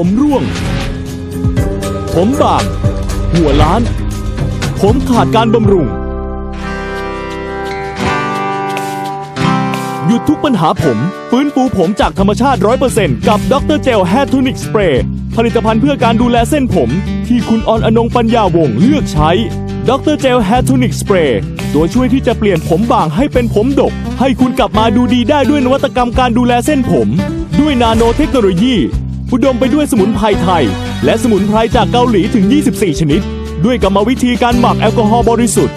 ผมร่วง ผมบาง หัวล้าน ผมขาดการบำรุง หยุดทุกปัญหาผม ฟื้นฟูผมจากธรรมชาติ 100%กับดรเจลแฮร์ทูนิกสเปรย์ผลิตภัณฑ์เพื่อการดูแลเส้นผม ที่คุณออนอนงปัญญาวงเลือกใช้ดรเจลแฮร์ทูนิกสเปรย์ตัวช่วยที่จะเปลี่ยนผมบางให้เป็นผมดก ให้คุณกลับมาดูดีได้ด้วยนวัตกรรมการดูแลเส้นผม ด้วยนาโนเทคโนโลยี อุดมไปด้วยสมุนไพรไทย และสมุนไพรจากเกาหลีถึง 24 ชนิด ด้วยกรรมวิธีการหมักแอลกอฮอล์บริสุทธิ์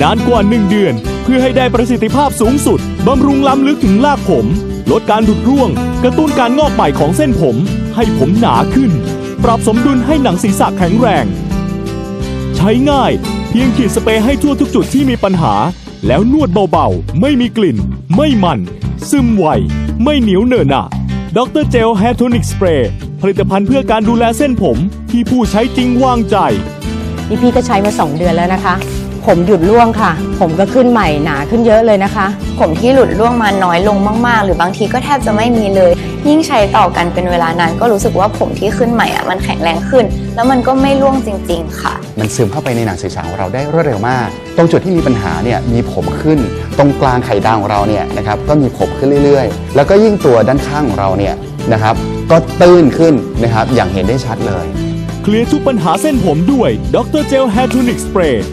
นานกว่า 1 เดือน เพื่อให้ได้ประสิทธิภาพสูงสุด บำรุงล้ำลึกถึงรากผม ลดการหลุดร่วง กระตุ้นการงอกใหม่ของเส้นผม ให้ผมหนาขึ้น ปรับสมดุลให้หนังศีรษะแข็งแรง ใช้ง่าย เพียงขีดสเปรย์ให้ทั่วทุกจุดที่มีปัญหา แล้วนวดเบาๆ ไม่มีกลิ่น ไม่มัน ซึมไว ไม่เหนียวเหนอะหนะ ดรเจลแฮร์โทนิกสเปรย์ผลิตภัณฑ์เพื่อการดูแลเส้นผมที่ผู้ใช้จริงวางใจ นี่พี่ก็ใช้มา 2 เดือนแล้วนะคะ ผมหยุดร่วงค่ะ ผมก็ขึ้นใหม่หนาขึ้นเยอะเลยนะคะ ผมที่หลุดร่วงมาน้อยลงมาก ๆ หรือบางทีก็แทบจะไม่มีเลย ยิ่งใช้ต่อกันเป็นเวลานานก็รู้สึกว่าผมที่ขึ้นใหม่อะมันแข็งแรงขึ้น แล้วมันก็ไม่ร่วงจริง ๆ ค่ะ มันซึมเข้าไปในหนังศีรษะของเราได้รวดเร็วมาก ตรงจุดที่มีปัญหาเนี่ยมีผมขึ้น ตรงกลางไข่ดาวของเราเนี่ยนะครับก็มีผบขึ้นเรื่อยๆ แล้วก็ยิ่งตัวด้านข้างของเราเนี่ยนะครับก็ตื้นขึ้นนะครับอย่างเห็นได้ชัดเลย เคลียร์ทุกปัญหาเส้นผมด้วยดรเจลแฮร์ทูนิกสเปรย์